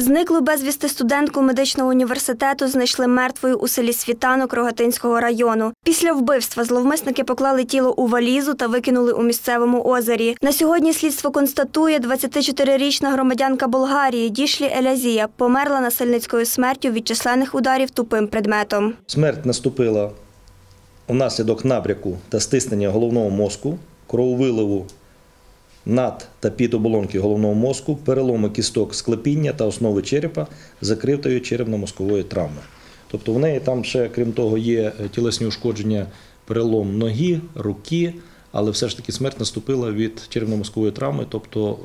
Зниклу безвісти студентку медичного університету знайшли мертвою у селі Світанок Рогатинського району. Після вбивства зловмисники поклали тіло у валізу та викинули у місцевому озері. На сьогодні слідство констатує, 24-річна громадянка Болгарії Дішлі Елязія померла насильницькою смертю від численних ударів тупим предметом. Смерть наступила внаслідок набряку та стиснення головного мозку, крововиливу над та під оболонки головного мозку, переломи кісток склепіння та основи черепа, закритої черепно-мозкової травми. Тобто в неї там ще, крім того, є тілесні ушкодження, перелом ноги, руки, але все ж таки смерть наступила від черепно-мозкової травми, тобто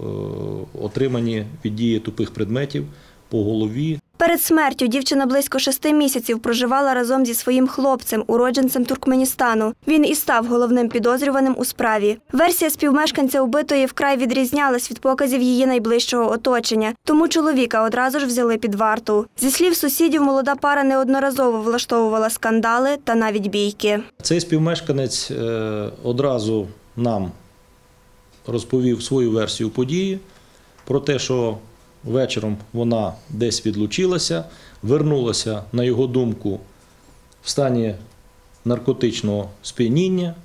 е, отримані від дії тупих предметів по голові, Перед смертю дівчина близько шести місяців проживала разом зі своїм хлопцем, уродженцем Туркменістану. Він і став головним підозрюваним у справі. Версія співмешканця убитої вкрай відрізнялась від показів її найближчого оточення, тому чоловіка одразу ж взяли під варту. Зі слів сусідів, молода пара неодноразово влаштовувала скандали та навіть бійки. Цей співмешканець е, одразу нам розповів свою версію події про те, що вечором вона десь відлучилася, вернулася, на його думку, в стані наркотичного сп'яніння,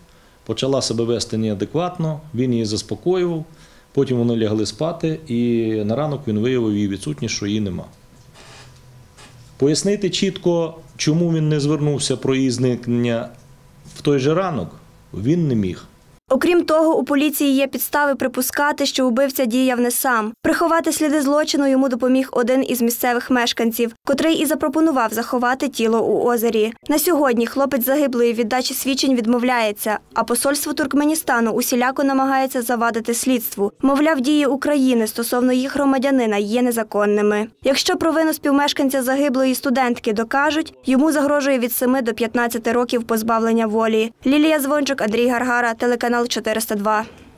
почала себе вести неадекватно, він її заспокоював, потім вони лягли спати, і на ранок він виявив її відсутність, що її нема. Пояснити чітко, чому він не звернувся про її зникнення в той же ранок, він не міг. Окрім того, у поліції є підстави припускати, що убивця діяв не сам. Приховати сліди злочину йому допоміг один із місцевих мешканців, котрий і запропонував заховати тіло у озері. На сьогодні хлопець загиблої віддачі свідчень відмовляється, а посольство Туркменістану усіляко намагається завадити слідству. Мовляв, дії України стосовно їх громадянина є незаконними. Якщо провину співмешканця загиблої студентки докажуть, йому загрожує від 7 до 15 років позбавлення волі. Лілія Звончик, Андрій Гаргара, телеканал 402.